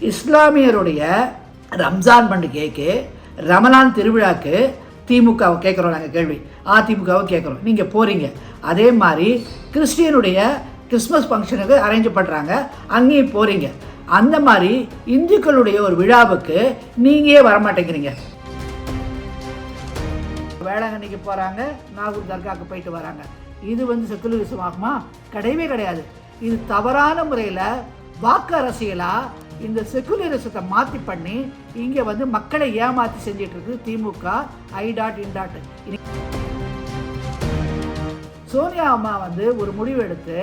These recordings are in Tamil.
இஸ்லாமியருடைய ரம்ஜான் பண்டிகைக்கு ரமலான் திருவிழாக்கு திமுகவை கேட்குறோம் நாங்கள் கேள்வி. அதிமுகவை கேட்குறோம். நீங்கள் போகிறீங்க அதே மாதிரி கிறிஸ்டியனுடைய கிறிஸ்மஸ் ஃபங்க்ஷனுக்கு அரேஞ்ச் பண்ணுறாங்க அங்கேயும் போகிறீங்க அந்த மாதிரி இந்துக்களுடைய ஒரு விழாவுக்கு நீங்களே வரமாட்டேங்கிறீங்க? வேளாங்கண்ணிக்கு போகிறாங்க நாகூர் தர்காவுக்கு போயிட்டு வராங்க. இது வந்து செக்குலரிசம் ஆகுமா? கிடையவே கிடையாது. இது தவறான முறையில் வாக்கு அரசியலாக இந்த செகுலரிசத்தை மாற்றி பண்ணி இங்கே வந்து மக்களை ஏமாற்றி செஞ்சிட்டு இருக்கு DMK I dot N dot Sonia அம்மா வந்து ஒரு முடிவு எடுத்து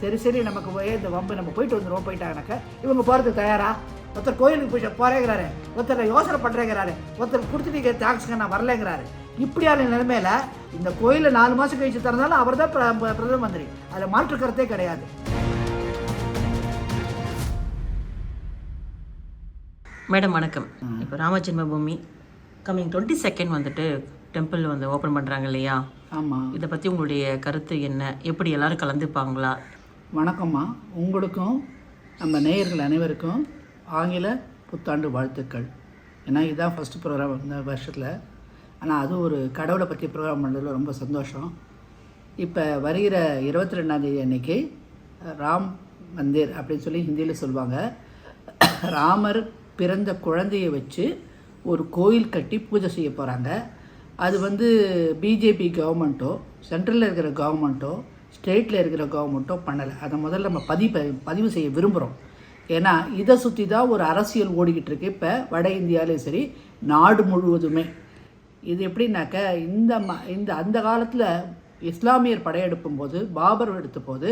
சரி சரி நமக்கு போய் இந்த வம்பு நம்ம போயிட்டு வந்துடுவோம் போயிட்டாங்கனாக்க இவங்க போகிறதுக்கு தயாரா? ஒருத்தர் கோயிலுக்கு போய் போறேங்கிறாரு. ஒருத்தர் யோசனை பண்ணுறேங்கிறாரு ஒருத்தர் கொடுத்துட்டு தேங்க்ஸ்ங்க நான் வரலைங்கிறாரு. இப்படியான நிலைமையில இந்த கோயிலை நாலு மாதம் கழிச்சு திறந்தாலும் அவர் தான் பிரதம மந்திரி. அதில் மாற்று கருத்தே கிடையாது. மேடம் வணக்கம். இப்போ Ram Janmabhoomi coming twenty second வந்துட்டு டெம்பிள் வந்து ஓப்பன் பண்ணுறாங்க இல்லையா? ஆமாம் இதை பற்றி உங்களுடைய கருத்து என்ன? எப்படி எல்லாரும் கலந்துப்பாங்களா? வணக்கம்மா. உங்களுக்கும் நம்ம நேயர்கள் அனைவருக்கும் ஆங்கில புத்தாண்டு வாழ்த்துக்கள். ஏன்னா இதுதான் ஃபஸ்ட்டு ப்ரோக்ராம் இந்த வருஷத்தில். ஆனால் அது ஒரு கடவுளை பற்றி ப்ரோக்ராம் பண்ணுறதுல ரொம்ப சந்தோஷம். இப்போ வருகிற இருபத்தி ரெண்டாந்தேதி அன்னைக்கு ராம் மந்திர் அப்படின்னு சொல்லி ஹிந்தியில் சொல்லுவாங்க. ராமர் பிறந்த குழந்தையை வச்சு ஒரு கோயில் கட்டி பூஜை செய்ய போகிறாங்க அது வந்து பிஜேபி கவர்மெண்ட்டோ சென்ட்ரலில் இருக்கிற கவர்மெண்ட்டோ ஸ்டேட்டில் இருக்கிற கவர்மெண்ட்டோ பண்ணலை. அதை முதல்ல நம்ம பதிவு பதிவு செய்ய விரும்புகிறோம் ஏன்னா இதை சுற்றி தான் ஒரு அரசியல் ஓடிக்கிட்டு இருக்கு. இப்போ வட இந்தியாவிலையும் சரி நாடு முழுவதுமே. இது எப்படின்னாக்க இந்த ம இந்த அந்த காலத்தில் இஸ்லாமியர் படையெடுப்பும் போது பாபர் எடுத்த போது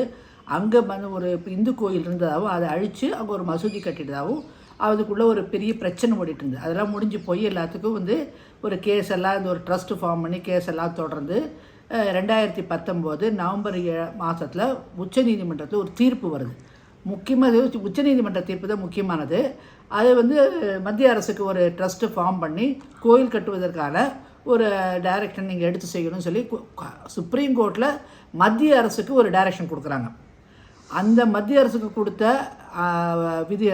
அங்கே வந்து ஒரு இந்து கோயில் இருந்ததாகவும் அதை அழித்து அங்கே ஒரு மசூதி கட்டிட்டதாகவும் அதுக்குள்ளே ஒரு பெரிய பிரச்சனை ஓடிட்டு இருந்தது அதெல்லாம் முடிஞ்சு போய் எல்லாத்துக்கும் வந்து ஒரு கேஸ் எல்லாம் இந்த ஒரு ட்ரஸ்ட் ஃபார்ம் பண்ணி கேஸ் எல்லாம் தொடர்ந்து ரெண்டாயிரத்தி பத்தொம்போது நவம்பர் ஏ மாதத்தில் உச்சநீதிமன்றத்தில் ஒரு தீர்ப்பு வருது. முக்கியமாக உச்சநீதிமன்ற தீர்ப்பு தான் முக்கியமானது. அது வந்து மத்திய அரசுக்கு ஒரு ட்ரஸ்ட்டு ஃபார்ம் பண்ணி கோயில் கட்டுவதற்கான ஒரு டைரக்ஷன் நீங்கள் எடுத்து செய்யணும்னு சொல்லி கு- சுப்ரீம் கோர்ட்டில் மத்திய அரசுக்கு ஒரு டைரக்ஷன் கொடுக்குறாங்க. அந்த மத்திய அரசுக்கு கொடுத்த விதி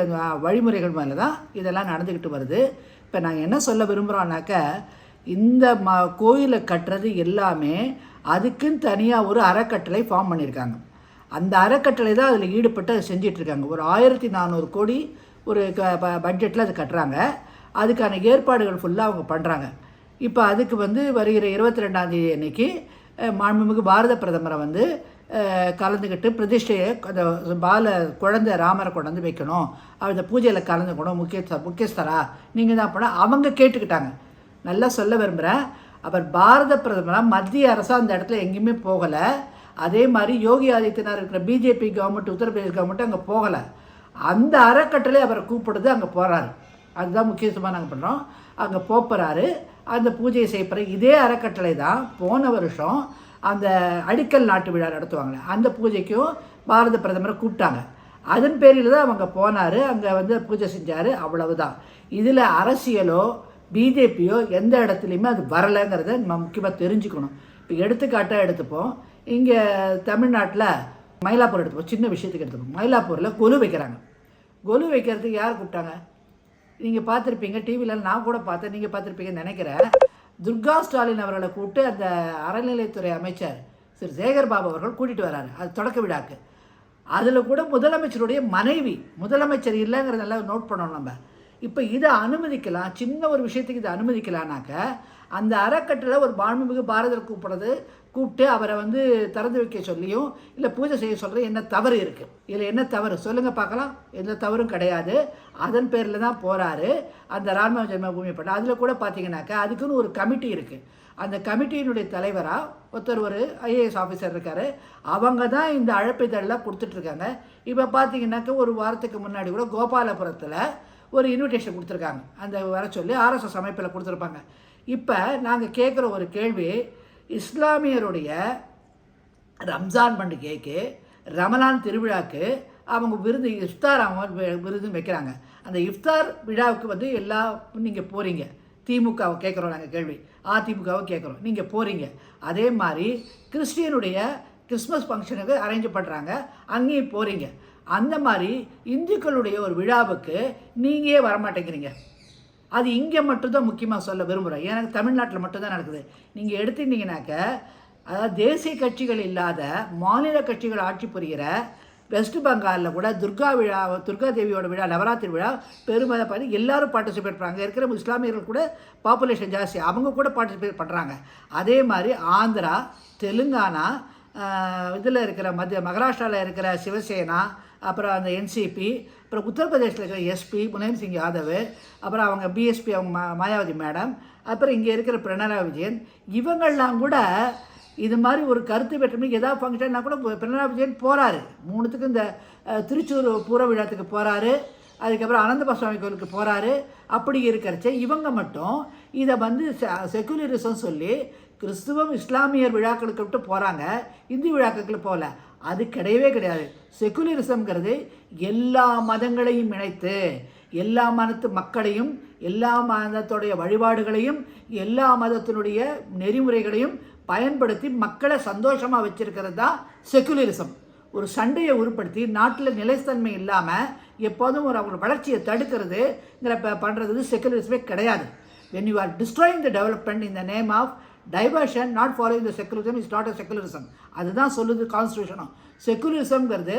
வழிமுறைகள் மேலே தான் இதெல்லாம் நடந்துக்கிட்டு வருது. இப்போ நாங்கள் என்ன சொல்ல விரும்புகிறோம்னாக்க இந்த ம கோயிலை கட்டுறது எல்லாமே அதுக்குன்னு தனியாக ஒரு அறக்கட்டளை ஃபார்ம் பண்ணியிருக்காங்க அந்த அறக்கட்டளை தான் அதில் ஈடுபட்டு அதை செஞ்சிட்ருக்காங்க. ஒரு ஆயிரத்தி நானூறு கோடி ஒரு க பட்ஜெட்டில் அது கட்டுறாங்க. அதுக்கான ஏற்பாடுகள் ஃபுல்லாக அவங்க பண்ணுறாங்க இப்போ அதுக்கு வந்து வருகிற இருபத்தி ரெண்டாந்தேதி அன்னைக்கு மாண்புமிகு பாரத பிரதமரை வந்து கலந்துக்கிட்டு பிரதிஷ்டையை அந்த பால குழந்தை ராமரை கொண்டு வந்து வைக்கணும். அந்த பூஜையில் கலந்துக்கணும். முக்கிய முக்கியஸ்தரா? நீங்கள் தான் பண்ண அவங்க கேட்டுக்கிட்டாங்க. நல்லா சொல்ல விரும்புகிறேன் அவர் பாரத பிரதமராக மத்திய அரசாக அந்த இடத்துல எங்கேயுமே போகலை. அதே மாதிரி யோகி ஆதித்யநாத் இருக்கிற பிஜேபி கவர்மெண்ட் உத்தரப்பிரதேஷ் கவர்மெண்ட் அங்கே போகலை. அந்த அறக்கட்டளை அவரை கூப்பிடுது அங்கே போகிறாரு அதுதான் முக்கியத்துவமாக நாங்கள் பண்ணுறோம் அங்கே போகிறாரு அந்த பூஜையை செய்யப்படுற இதே அறக்கட்டளை தான். போன வருஷம் அந்த அடிக்கல் நாட்டு விழா நடத்துவாங்களே அந்த பூஜைக்கும் பாரத பிரதமரை கூப்பிட்டாங்க. அதன் பேரில் தான் அவங்க போனார் அங்கே வந்து பூஜை செஞ்சார் அவ்வளவுதான். இதில் அரசியலோ பிஜேபியோ எந்த இடத்துலையுமே அது வரலைங்கிறத நம்ம முக்கியமாக தெரிஞ்சுக்கணும். இப்போ எடுத்துக்காட்டாக எடுத்துப்போம். இங்கே தமிழ்நாட்டில் மயிலாப்பூர் எடுத்துப்போம். சின்ன விஷயத்துக்கு எடுத்துப்போம். மயிலாப்பூரில் கொலு வைக்கிறாங்க. கொலு வைக்கிறதுக்கு யார் கூப்பிட்டாங்க? நீங்கள் பார்த்துருப்பீங்க டிவியில் நான் கூட பார்த்தேன். நீங்கள் பார்த்துருப்பீங்கன்னு நினைக்கிறேன். துர்கா ஸ்டாலின் அவர்களை கூப்பிட்டு அந்த அறநிலைத்துறை அமைச்சர் திரு சேகர் பாபு அவர்கள் கூட்டிகிட்டு வராரு. அது தொடக்க விழாக்கு. அதில் கூட முதலமைச்சருடைய மனைவி முதலமைச்சர் இல்லைங்கிறதெல்லாம் நோட் பண்ணணும் நம்ம. இப்போ இதை அனுமதிக்கலாம் சின்ன ஒரு விஷயத்துக்கு இதை அனுமதிக்கலானாக்க அந்த அறக்கட்டளை ஒரு மாண்புமிகு பாரதர் கூப்பிடுறது கூப்பிட்டு அவரை வந்து திறந்து வைக்க சொல்லியும் இல்லை பூஜை செய்ய சொல்கிற என்ன தவறு இருக்குது இதில் என்ன தவறு? சொல்லுங்கள் பார்க்கலாம். எந்த தவறும் கிடையாது. அதன் பேரில் தான் போகிறாரு அந்த ராம ஜென்மபூமி பட்டம் அதில் கூட பார்த்தீங்கன்னாக்கா அதுக்குன்னு ஒரு கமிட்டி இருக்குது அந்த கமிட்டியினுடைய தலைவராக ஒருத்தர் ஒரு ஐஏஎஸ் ஆஃபீஸர் இருக்கார். அவங்க தான் இந்த அழைப்பிதழெலாம் கொடுத்துட்ருக்காங்க இப்போ பார்த்தீங்கன்னாக்கா ஒரு வாரத்துக்கு முன்னாடி கூட கோபாலபுரத்தில் ஒரு இன்விடேஷன் கொடுத்துருக்காங்க. அந்த வர சொல்லி ஆர்எஸ்எஸ் அமைப்பில் கொடுத்துருப்பாங்க. இப்போ நாங்கள் கேட்குற ஒரு கேள்வி இஸ்லாமியருடைய ரம்ஜான் பண்டிகைக்கு ரமலான் திருவிழாக்கு அவங்க விருது இஃப்தார் அவங்க விருது வைக்கிறாங்க. அந்த இஃப்தார் விழாவுக்கு வந்து எல்லா நீங்கள் போகிறீங்க திமுகவை கேட்குறோம் நாங்கள் கேள்வி. அதிமுகவை கேட்குறோம். நீங்கள் போகிறீங்க அதே மாதிரி கிறிஸ்டியனுடைய கிறிஸ்மஸ் ஃபங்க்ஷனுக்கு அரேஞ்ச் பண்ணுறாங்க அங்கேயும் போகிறீங்க அந்த மாதிரி இந்துக்களுடைய ஒரு விழாவுக்கு நீங்களே வரமாட்டேங்கிறீங்க. அது இங்கே மட்டும்தான் முக்கியமாக சொல்ல விரும்புகிறேன் எனக்கு தமிழ்நாட்டில் மட்டும்தான் நடக்குது. நீங்கள் எடுத்துட்டீங்கனாக்க அதாவது தேசிய கட்சிகள் இல்லாத மாநில கட்சிகள் ஆட்சி புரிகிற வெஸ்ட் பெங்காலில் கூட துர்கா விழா துர்கா தேவியோட விழா நவராத்திரி விழா பெருமதை பண்ணி எல்லாரும் பார்ட்டிசிபேட் பண்ணுறாங்க இருக்கிற இஸ்லாமியர்கள் கூட பாப்புலேஷன் ஜாஸ்தி. அவங்க கூட பார்ட்டிசிபேட் பண்ணுறாங்க அதே மாதிரி ஆந்திரா தெலுங்கானா இதில் இருக்கிற மத்திய மகாராஷ்டிராவில் இருக்கிற சிவசேனா அப்புறம் அந்த என்சிபி அப்புறம் உத்தரப்பிரதேசத்தில் இருக்கிற எஸ்பி முலாயம் சிங் யாதவ் அப்புறம் அவங்க பிஎஸ்பி அவங்க மா மாயாவதி மேடம் அப்புறம் இங்கே இருக்கிற பிரணராய் விஜயன் இவங்கெல்லாம் கூட இது மாதிரி ஒரு கருத்து வேற்றுமை ஏதாவது ஃபங்க்ஷன்னா கூட பிரணராய் விஜயன் போகிறாரு மூணுத்துக்கும் இந்த திருச்சூர் பூர விழாத்துக்கு போகிறாரு அதுக்கப்புறம் அனந்தப சுவாமி கோயிலுக்கு போகிறாரு அப்படி இருக்கிறச்ச இவங்க மட்டும் இதை வந்து செக்குலரிசம் சொல்லி கிறிஸ்துவம் இஸ்லாமியர் விழாக்களுக்கு விட்டு போகிறாங்க இந்து விழாக்களுக்கு போகல அது கிடையவே கிடையாது. செகுலரிசம்ங்கிறது எல்லா மதங்களையும் இணைத்து எல்லா மதத்து மக்களையும் எல்லா மதத்துடைய வழிபாடுகளையும் எல்லா மதத்தினுடைய நெறிமுறைகளையும் பயன்படுத்தி மக்களை சந்தோஷமாக வச்சிருக்கிறது தான் செகுலரிசம் ஒரு சண்டையை உருப்படுத்தி நாட்டில் நிலைத்தன்மை இல்லாமல் எப்போதும் ஒரு அவங்க வளர்ச்சியை தடுக்கிறதுங்கிற ப பண்ணுறது செகுலரிசமே கிடையாது. When you are destroying the development in the name of diversion not following the secularism is not a secularism. அதுதான் சொல்லுது கான்ஸ்டியூஷனும் செக்குலரிசம்ங்கிறது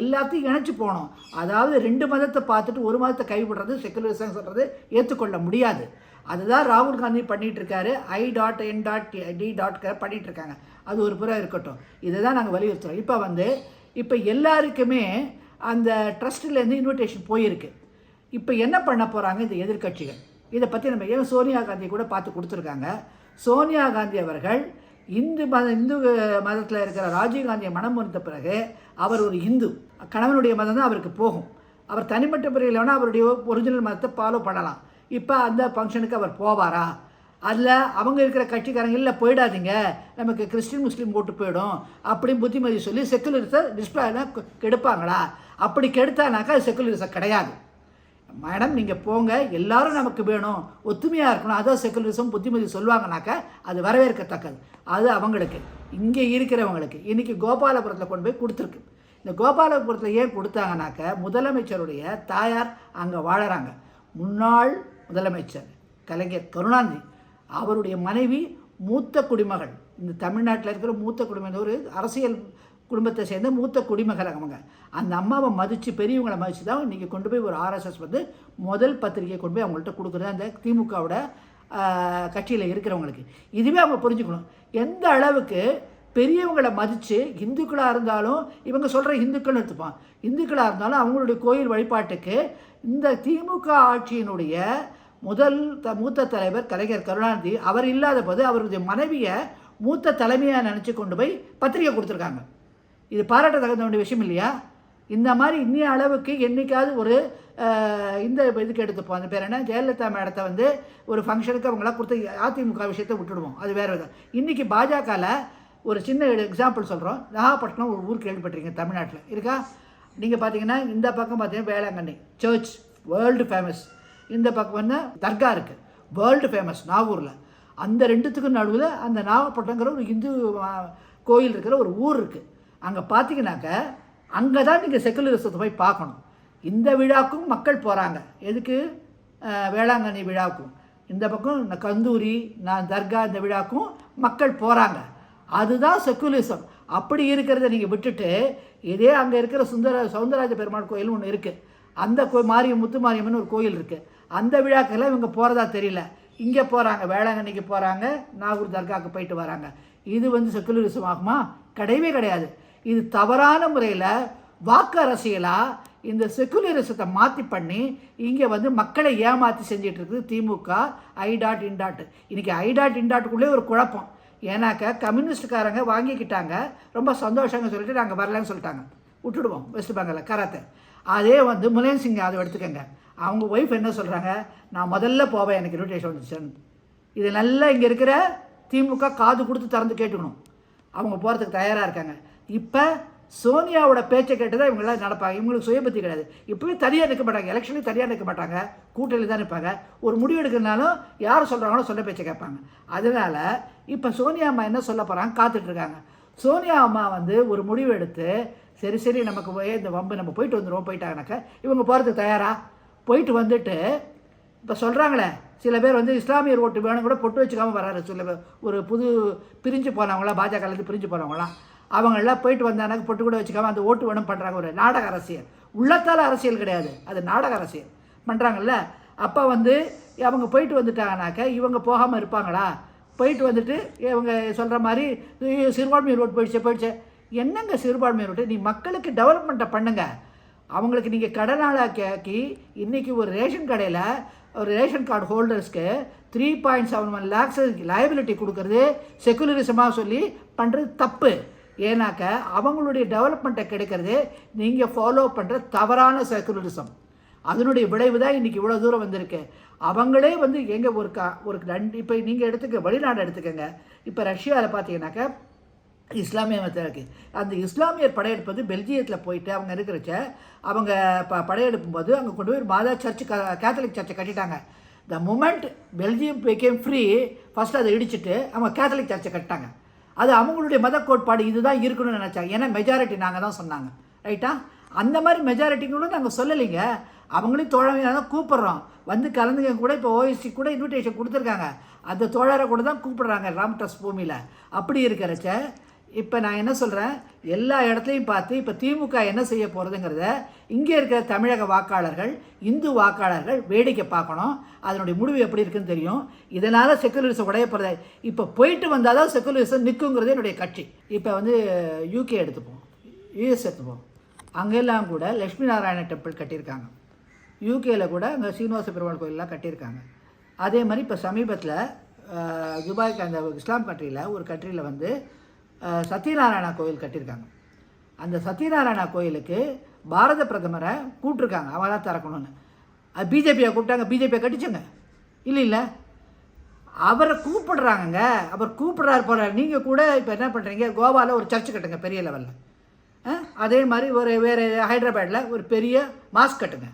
எல்லாத்தையும் இணைச்சி போகணும். அதாவது ரெண்டு மதத்தை பார்த்துட்டு ஒரு மதத்தை கைவிடுறது செக்குலரிசம் சொல்கிறது ஏற்றுக்கொள்ள முடியாது. அதுதான் ராகுல் காந்தி பண்ணிகிட்டு இருக்காரு I dot N dot D dot பண்ணிகிட்டு இருக்காங்க அது ஒரு புறம் இருக்கட்டும். இதை தான் நாங்கள் வலியுறுத்துகிறோம் இப்போ வந்து இப்போ எல்லாருக்குமே அந்த ட்ரஸ்ட்லேருந்து இன்விடேஷன் போயிருக்கு. இப்போ என்ன பண்ண போகிறாங்க இந்த எதிர்க்கட்சிகள்? இதை பற்றி நம்ம ஏன் சோனியா காந்தி கூட பார்த்து கொடுத்துருக்காங்க? சோனியா காந்தி அவர்கள் இந்து மத இந்து மதத்தில் இருக்கிற ராஜீவ் காந்தியை மனம் முடித்த பிறகு அவர் ஒரு இந்து. கணவனுடைய மதம் தான் அவருக்கு போகும். அவர் தனிப்பட்ட பிறகு வேணால் அவருடைய ஒரிஜினல் மதத்தை ஃபாலோ பண்ணலாம். இப்போ அந்த ஃபங்க்ஷனுக்கு அவர் போவாரா? அதில் அவங்க இருக்கிற கட்சிக்காரங்க இல்லை போயிடாதீங்க. நமக்கு கிறிஸ்டின் முஸ்லீம் ஓட்டு போயிடும். அப்படின்னு புத்திமதி சொல்லி செக்குலரிசை டிஸ்பிளே கெடுப்பாங்களா? அப்படி கெடுத்தானாக்கா அது செக்குலரிசம் கிடையாது. மேடம் நீங்கள் போங்க. எல்லாரும் நமக்கு வேணும். ஒத்துமையாக இருக்கணும். அதோ செக்குலரிசம் புத்திமதி சொல்லுவாங்கனாக்கா அது வரவேற்கத்தக்கது. அது அவங்களுக்கு. இங்கே இருக்கிறவங்களுக்கு. இன்றைக்கி கோபாலபுரத்தில் கொண்டு போய் கொடுத்துருக்கு. இந்த கோபாலபுரத்தில் ஏன் கொடுத்தாங்கனாக்க முதலமைச்சருடைய தாயார் அங்கே வாழறாங்க. முன்னாள் முதலமைச்சர் கலைஞர் கருணாநிதி அவருடைய மனைவி மூத்த குடிமகள். இந்த தமிழ்நாட்டில் இருக்கிற மூத்த குடிமகன் ஒரு அரசியல் குடும்பத்தை சேர்ந்த மூத்த குடிமகள் அவங்க. அந்த அம்மாவை மதித்து பெரியவங்களை மதித்து தான் இன்றைக்கி கொண்டு போய் ஒரு ஆர்எஸ்எஸ் வந்து முதல் பத்திரிகையை கொண்டு போய் அவங்கள்ட்ட கொடுக்குறது அந்த திமுகவோட கட்சியில் இருக்கிறவங்களுக்கு. இதுவே அவங்க புரிஞ்சுக்கணும். எந்த அளவுக்கு பெரியவங்களை மதித்து இந்துக்களாக இருந்தாலும் இவங்க சொல்கிற இந்துக்கள்னு எடுத்துப்பான் இந்துக்களாக இருந்தாலும் அவங்களுடைய கோயில் வழிபாட்டுக்கு இந்த திமுக ஆட்சியினுடைய முதல் த மூத்த தலைவர் கலைஞர் கருணாநிதி அவர் இல்லாத போது அவருடைய மனைவியை மூத்த தலைமையாக நினச்சி கொண்டு போய் பத்திரிகை கொடுத்துருக்காங்க. இது பாராட்ட தகுந்த வேண்டிய விஷயம் இல்லையா? இந்த மாதிரி இன்னிய அளவுக்கு என்னைக்காவது ஒரு இந்த இதுக்கு எடுத்துப்போம். அந்த பேர் என்ன? ஜெயலலிதா மேடத்தை வந்து ஒரு ஃபங்க்ஷனுக்கு அவங்களாம் கொடுத்து அதிமுக விஷயத்தை விட்டுடுவோம். அது வேறு விதம். இன்றைக்கி பாஜகவில் ஒரு சின்ன எக்ஸாம்பிள் சொல்கிறோம் நாகப்பட்டினம் ஒரு ஊர் கேள்விப்பட்டிருக்கீங்க தமிழ்நாட்டில். இருக்கா? நீங்கள் பார்த்தீங்கன்னா இந்த பக்கம் பார்த்தீங்கன்னா வேளாங்கண்ணி சர்ச் வேர்ல்டு ஃபேமஸ் இந்த பக்கம் வந்து தர்கா இருக்குது வேர்ல்டு ஃபேமஸ் நாகூரில். அந்த ரெண்டுத்துக்கும் நடுவில் அந்த நாகப்பட்டினங்கிற ஒரு இந்து கோயில் இருக்கிற ஒரு ஊர் இருக்குது அங்கே பார்த்தீங்கன்னாக்க அங்கே தான் நீங்கள் செக்குலரிசத்தை போய் பார்க்கணும். இந்த விழாக்கும் மக்கள் போகிறாங்க எதுக்கு? வேளாங்கண்ணி விழாவுக்கும் இந்த பக்கம் இந்த கந்தூரி நான் தர்கா இந்த விழாக்கும் மக்கள் போகிறாங்க அதுதான் செக்குலரிசம். அப்படி இருக்கிறத நீங்கள் விட்டுட்டு இதே அங்கே இருக்கிற சுந்தர சவுந்தரராஜ பெருமாள் கோயில் ஒன்று இருக்குது அந்த கோ மாரியம் முத்து மாரியம்மன் ஒரு கோயில் இருக்குது அந்த விழாக்கெல்லாம் இவங்க போகிறதா தெரியல. இங்கே போகிறாங்க வேளாங்கண்ணிக்கு போகிறாங்க நாகூர் தர்காவுக்கு போயிட்டு வராங்க. இது வந்து செக்குலரிசம் ஆகுமா? கிடையவே கிடையாது. இது தவறான முறையில் வாக்கு அரசியலாக இந்த செக்குலரிசத்தை மாற்றி பண்ணி இங்கே வந்து மக்களை ஏமாற்றி செஞ்சிட்டு இருக்குது திமுக ஐ டாட் இன் டாட் இன்றைக்கி ஐ டாட் இன் டாட்டுக்குள்ளே ஒரு குழப்பம். ஏன்னாக்க கம்யூனிஸ்டுக்காரங்க வாங்கிக்கிட்டாங்க ரொம்ப சந்தோஷங்க சொல்லிட்டு நாங்கள் வரலன்னு சொல்லிட்டாங்க. விட்டுடுவோம் வெஸ்ட் பெங்காலில் கராத்தை. அதே வந்து முலாயம் சிங் அதை எடுத்துக்கங்க. அவங்க ஒய்ஃப் என்ன சொல்கிறாங்க நான் முதல்ல போவேன் எனக்கு இன்விடேஷன் வந்துச்சுன்னு இது நல்லா இங்கே இருக்கிற திமுக காது கொடுத்து திறந்து கேட்டுக்கணும். அவங்க போகிறதுக்கு தயாராக இருக்காங்க. இப்போ சோனியாவோட பேச்சை கேட்டு தான் இவங்களாம் நடப்பாங்க? இவங்களுக்கு சுயபத்தி கிடையாது. இப்போவே தனியாக நிற்க மாட்டாங்க. எலெக்ஷன்லேயும் தனியாக நிற்க மாட்டாங்க. கூட்டணியில் தான் நிற்பாங்க ஒரு முடிவு எடுக்கிறனாலும் யார் சொல்கிறாங்களோ சொல்ல பேச்சை கேட்பாங்க. அதனால் இப்போ சோனியா அம்மா என்ன சொல்ல போகிறாங்க காத்துட்ருக்காங்க சோனியா அம்மா வந்து ஒரு முடிவு எடுத்து சரி சரி நமக்கு போய் இந்த வம்பு நம்ம போயிட்டு வந்துடுவோம் போயிட்டாங்கனாக்கா இவங்க போகிறதுக்கு தயாரா? போயிட்டு வந்துட்டு இப்போ சொல்கிறாங்களே சில பேர் வந்து இஸ்லாமியர் ஓட்டு வேணும் கூட பொட்டு வச்சுக்காமல் வராரு. சில பேர் ஒரு புது பிரிஞ்சு போனவங்களாம் பாஜகலேருந்து பிரிஞ்சு போனவங்களாம். அவங்களெல்லாம் போயிட்டு வந்தானாக்க பொட்டு கூட வச்சுக்காம அந்த ஓட்டு வேணும் பண்ணுறாங்க ஒரு நாடக அரசியல். உள்ளத்தால் அரசியல் கிடையாது. அது நாடக அரசியல். பண்ணுறாங்கல்ல அப்போ வந்து அவங்க போயிட்டு வந்துட்டாங்கனாக்க இவங்க போகாமல் இருப்பாங்களா? போயிட்டு வந்துட்டு இவங்க சொல்கிற மாதிரி "ஐயோ, சிறுபான்மையர் ஓட்டு போயிடுச்சு போயிடுச்சு. என்னங்க சிறுபான்மையர் ஓட்டு? நீ மக்களுக்கு டெவலப்மெண்ட்டை பண்ணுங்க. அவங்களுக்கு நீங்கள் கடனாளாக்கி கேக்கி இன்றைக்கி ஒரு ரேஷன் கடையில் ஒரு ration card ஹோல்டர்ஸ்க்கு three point seven one lakhs liability கொடுக்கறது செக்குலரிசமாக சொல்லி பண்ணுறது தப்பு. ஏன்னாக்க அவங்களுடைய டெவலப்மெண்ட்டை கிடைக்கிறது நீங்கள் ஃபாலோ பண்ணுற தவறான செக்குலரிசம் அதனுடைய விளைவு தான் இன்றைக்கி இவ்வளோ தூரம் வந்திருக்கு. அவங்களே வந்து எங்கே ஒரு கா ஒரு ரெண்டு இப்போ நீங்கள் எடுத்துக்க வெளிநாடு எடுத்துக்கோங்க. இப்போ ரஷ்யாவில் பார்த்தீங்கன்னாக்கா இஸ்லாமிய மதத்தில் இருக்குது அந்த இஸ்லாமியர் படையெடுப்பு வந்து பெல்ஜியத்தில் போயிட்டு அவங்க இருக்கிறச்ச அவங்க ப படையெடுக்கும் போது அங்கே கொண்டு போய் மாதா சர்ச்சு க கேத்தலிக் சர்ச்சை கட்டிட்டாங்க. The moment Belgium became free first அதை இடிச்சிட்டு அவங்க கேத்தலிக் சர்ச்சை கட்டிட்டாங்க. அது அவங்களுடைய மத கோட்பாடு இதுதான் இருக்கணும்னு நினச்சாங்க. ஏன்னா மெஜாரிட்டி நாங்கள் தான் சொன்னாங்க ரைட்டா அந்த மாதிரி மெஜாரிட்டிங்களும் நாங்கள் சொல்லலைங்க. அவங்களையும் தோழமையாக தான் கூப்பிட்றோம். வந்து கலந்துங்க கூட இப்போ ஓஎஸ்சி கூட இன்விடேஷன் கொடுத்துருக்காங்க. அந்த தோழரை கூட தான் கூப்பிட்றாங்க ராம் ட்ரஸ்ட் பூமியில். அப்படி இருக்கிறச்ச இப்போ நான் என்ன சொல்கிறேன் எல்லா இடத்துலையும் பார்த்து இப்போ திமுக என்ன செய்ய போகிறதுங்கிறத இங்கே இருக்கிற தமிழக வாக்காளர்கள் இந்து வாக்காளர்கள் வேடிக்கை பார்க்கணும். அதனுடைய முடிவு எப்படி இருக்குன்னு தெரியும். இதனால் செக்குலரிசம் உடைய போகிறத இப்போ போயிட்டு வந்தால் தான் செக்குலரிசம் நிற்குங்கிறது என்னுடைய கட்சி. இப்போ வந்து யூகே எடுத்துப்போம். யூஎஸ் எடுத்துப்போம். அங்கெல்லாம் கூட லக்ஷ்மி நாராயண டெம்பிள் கட்டியிருக்காங்க. யூகேயில் கூட அங்கே சீனிவாச பெருமாள் கோயிலெலாம் கட்டியிருக்காங்க. அதே மாதிரி இப்போ சமீபத்தில் துபாய்க்கு அந்த இஸ்லாம் கண்ட்ரியில் ஒரு கண்ட்ரியில் வந்து சத்யநாராயணா கோயில் கட்டியிருக்காங்க. அந்த சத்யநாராயணா கோயிலுக்கு பாரத பிரதமரை கூப்பிட்ருக்காங்க அவன் தான் திறக்கணும்னு. அது பிஜேபியை கூப்பிட்டாங்க. பிஜேபியை கட்டிச்சுங்க. இல்லை இல்லை. அவரை கூப்பிடுறாங்கங்க. அவர் கூப்பிடுறாரு போல. நீங்கள் கூட இப்போ என்ன பண்ணுறீங்க கோவாவில் ஒரு சர்ச் கட்டுங்க பெரிய லெவலில் அதே மாதிரி ஒரு வேறு ஹைதராபாடில் ஒரு பெரிய மாஸ்க் கட்டுங்க.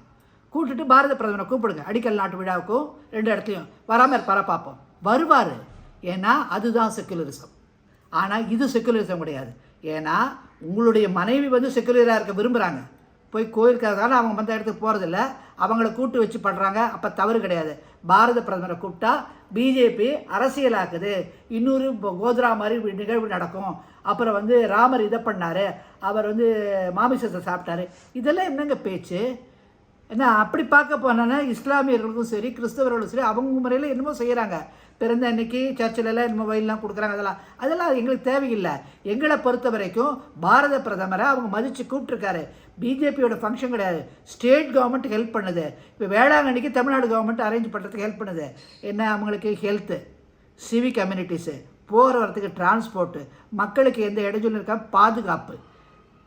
கூப்பிட்டுட்டு பாரத பிரதமரை கூப்பிடுங்க. அடிக்கல் நாட்டு விழாவுக்கும் ரெண்டு இடத்துலையும். வராமல் இருப்பாரா பார்ப்போம். வருவார். ஏன்னா அதுதான் செக்குலரிசம் ஆனால் இது செக்குலரிசம் கிடையாது. ஏன்னா உங்களுடைய மனைவி வந்து செக்குலராக இருக்க விரும்புகிறாங்க போய் கோயிலுக்காக அவங்க வந்த இடத்துக்கு போகிறதில்ல அவங்கள கூட்டு வச்சு பண்ணுறாங்க அப்போ தவறு கிடையாது. பாரத பிரதமரை கூப்பிட்டா பிஜேபி அரசியலாக்குது. இன்னொரு கோத்ரா மாதிரி நிகழ்வு நடக்கும். அப்புறம் வந்து ராமர் இதை பண்ணார். அவர் வந்து மாமிசத்தை சாப்பிட்டாரு. இதெல்லாம் என்னங்க பேச்சு? என்ன அப்படி பார்க்க போனோன்னா இஸ்லாமியர்களுக்கும் சரி கிறிஸ்தவர்களும் சரி அவங்க முறையில் என்னமோ செய்கிறாங்க பிறந்த அன்னைக்கு சர்ச்சிலெல்லாம் என்னமோ வயல்லாம் கொடுக்குறாங்க அதெல்லாம். அதெல்லாம் எங்களுக்கு தேவையில்லை. எங்களை பொறுத்த வரைக்கும் பாரத பிரதமரை அவங்க மதித்து கூப்பிட்ருக்காரு பிஜேபியோட ஃபங்க்ஷன் கிடையாது. ஸ்டேட் கவர்மெண்ட் ஹெல்ப் பண்ணுது. இப்போ வேளாங்கண்ணிக்கு தமிழ்நாடு கவர்மெண்ட் அரேஞ்ச் பண்ணுறதுக்கு ஹெல்ப் பண்ணுது. என்ன அவங்களுக்கு ஹெல்த்து சிவிக் கம்யூனிட்டிஸு போகிற வரத்துக்கு டிரான்ஸ்போர்ட்டு மக்களுக்கு எந்த இடைஞ்சலும் இருக்கா பாதுகாப்பு.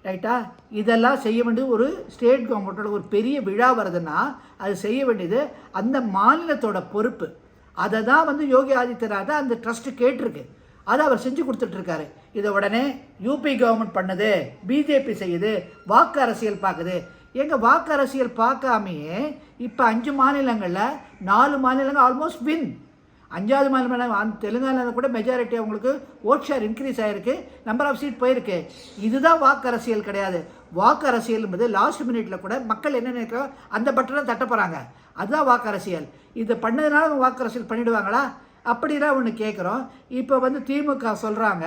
ரைட்டா? இதெல்லாம் செய்ய வேண்டியது ஒரு ஸ்டேட் கவர்மெண்ட்டோட ஒரு பெரிய விழா வருதுன்னா அது செய்ய வேண்டியது அந்த மாநிலத்தோட பொறுப்பு. அதை தான் வந்து யோகி ஆதித்யநாத் அந்த ட்ரஸ்ட்டு கேட்டிருக்கு. அதை அவர் செஞ்சு கொடுத்துட்ருக்காரு. இதை உடனே யூபி கவர்மெண்ட் பண்ணுது பிஜேபி செய்யுது வாக்கு அரசியல் பார்க்குது. எங்கள் வாக்கு அரசியல் பார்க்காமையே இப்போ அஞ்சு மாநிலங்களில் நாலு மாநிலங்கள் ஆல்மோஸ்ட் வின் அஞ்சாவது மாநிலம் அந்த தெலுங்கானாவில் கூட மெஜாரிட்டி அவங்களுக்கு ஓட் ஷேர் இன்க்ரீஸ் ஆகிருக்கு நம்பர் ஆஃப் சீட் போயிருக்கு. இதுதான் வாக்கு அரசியல் கிடையாது. வாக்கு அரசியல் என்பது லாஸ்ட் மினிட்ல கூட மக்கள் என்ன நினைக்கிறோம் அந்த பட்டனை தட்ட போகிறாங்க அதுதான் வாக்கு அரசியல். இதை பண்ணதுனால வாக்கு அரசியல் பண்ணிடுவாங்களா? அப்படிலாம் ஒன்று கேட்குறோம் இப்போ வந்து திமுக சொல்கிறாங்க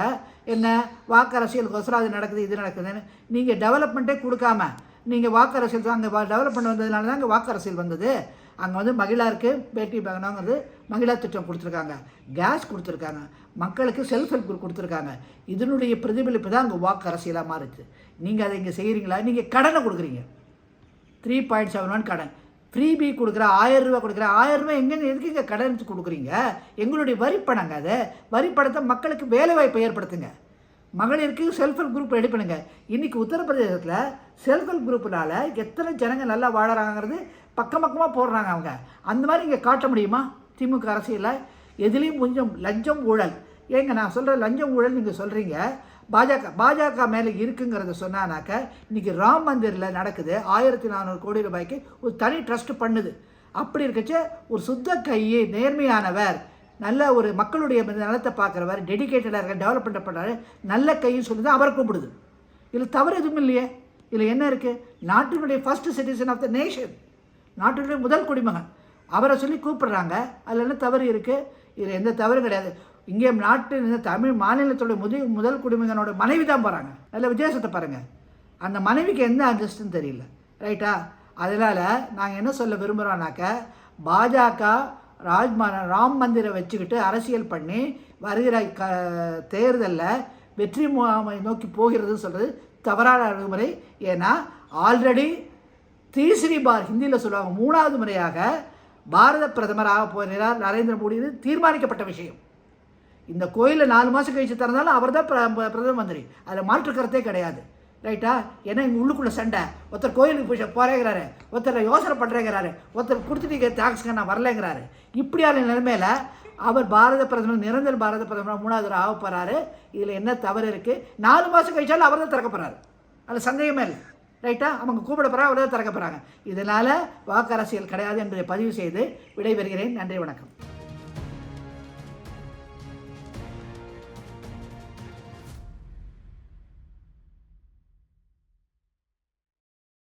என்ன வாக்கு அரசியலுக்கோசரம் அது நடக்குது இது நடக்குதுன்னு. நீங்கள் டெவலப்மெண்ட்டே கொடுக்காம நீங்கள் வாக்கு அரசியல் தான் அங்கே டெவலப்மெண்ட் வந்ததுனால தான் அங்கே வாக்கு அரசியல் வந்தது. அங்கே வந்து மகிழாருக்கு பேட்டி பகனாங்கிறது மகிழா திட்டம் கொடுத்துருக்காங்க. கேஸ் கொடுத்துருக்காங்க. மக்களுக்கு செல்ஃப் ஹெல்ப் குரூப் கொடுத்துருக்காங்க. இதனுடைய பிரதிபலிப்பு தான் அங்கே வாக்கு அரசியலாக மாறுச்சு நீங்கள் அதை இங்கே செய்கிறீங்களா நீங்கள் கடனை கொடுக்குறீங்க. த்ரீ பாயிண்ட் செவன் ஒன் கடன். ஃப்ரீபி கொடுக்குற ஆயிரம் ரூபா கொடுக்குற ஆயிரம் ரூபாய் எங்கே எதுக்கு இங்கே கடன் கொடுக்குறீங்க? எங்களுடைய வரிப்பணங்க அதை. வரிப்பணத்தை மக்களுக்கு வேலைவாய்ப்பை ஏற்படுத்துங்க. மகளிருக்கு செல்ஃப் ஹெல்ப் குரூப் ரெடி பண்ணுங்கள் இன்றைக்கி உத்தரப்பிரதேசத்தில் செல்ஃப் ஹெல்ப் குரூப்னால் எத்தனை ஜனங்கள் நல்லா வாழறாங்கிறது பக்கம் பக்கமாக போடுறாங்க அவங்க. அந்த மாதிரி இங்கே காட்ட முடியுமா? திமுக அரசியலில் எதுலேயும் கொஞ்சம் லஞ்சம் ஊழல். ஏங்க நான் சொல்கிற லஞ்சம் ஊழல் நீங்கள் சொல்கிறீங்க பாஜக பாஜக மேலே இருக்குங்கிறத சொன்னானாக்க இன்றைக்கி ராம் மந்திரில் நடக்குது ஆயிரத்தி நானூறு கோடி ரூபாய்க்கு ஒரு தனி ட்ரஸ்ட் பண்ணுது. அப்படி இருக்கச்ச ஒரு சுத்த கையை நேர்மையானவர் நல்ல ஒரு மக்களுடைய நலத்தை பார்க்குறவர் டெடிகேட்டடாக இருக்க டெவலப்மெண்ட் பண்ணுறாரு நல்ல கைன்னு சொல்லி தான் அவரை கூப்பிடுது இதில் தவறு எதுவும் இல்லையே. இதில் என்ன இருக்குது நாட்டினுடைய first citizen of the nation நாட்டினுடைய முதல் குடிமகன். அவரை சொல்லி கூப்பிடுறாங்க. அதில் என்ன தவறு இருக்குது இதில் எந்த தவறும் கிடையாது. இங்கே நாட்டு இந்த தமிழ் மாநிலத்தோட முதல் முதல் குடிமகனோட மனைவி தான் போகிறாங்க அதில் வித்தியாசத்தை பாருங்கள் அந்த மனைவிக்கு எந்த அந்தஸ்துன்னு தெரியல. ரைட்டா அதனால் நாங்கள் என்ன சொல்ல விரும்புகிறோம்னாக்க பாஜக ராஜ்மா ராம் மந்திரை வச்சுக்கிட்டு அரசியல் பண்ணி வருகிற க தேர்தலில் வெற்றி முகாமை நோக்கி போகிறதுன்னு சொல்கிறது தவறான அணுகுமுறை. ஏன்னா ஆல்ரெடி தீஸ்ரி பார் ஹிந்தியில் சொல்லுவாங்க மூணாவது முறையாக பாரத பிரதமராக போகிறார் நரேந்திர மோடி. இது தீர்மானிக்கப்பட்ட விஷயம். இந்த கோயிலில் நாலு மாதம் கழிச்சு திறந்தாலும் அவர் தான் பிரதம மந்திரி. அதில் மாற்று கருத்தே கிடையாது. ரைட்டா ஏன்னா இங்கே உள்ளுக்குள்ளே சண்டை. ஒருத்தர் கோயிலுக்கு போய் போகிறேங்கிறாரு ஒருத்தர் யோசனை பண்ணுறேங்கிறாரு ஒருத்தர் கொடுத்துட்டு தேங்க்ஸ்க்கு நான் வரலைங்கிறாரு. இப்படியான நிலைமையில் அவர் பாரத பிரதமர் நிரந்தர பாரத பிரதமர் மூணாவது ஆக போகிறாரு இதில் என்ன தவறு இருக்குது நாலு மாதம் கழிச்சாலும் அவர் தான் திறக்க போகிறாரு அதில் சந்தேகமே இல்லை. ரைட்டா அவங்க கூப்பிட போகிறாங்க அவர் திறக்க போகிறாங்க இதனால் வாக்கு அரசியல் கிடையாது என்பதை பதிவு செய்து விடைபெறுகிறேன். நன்றி வணக்கம்.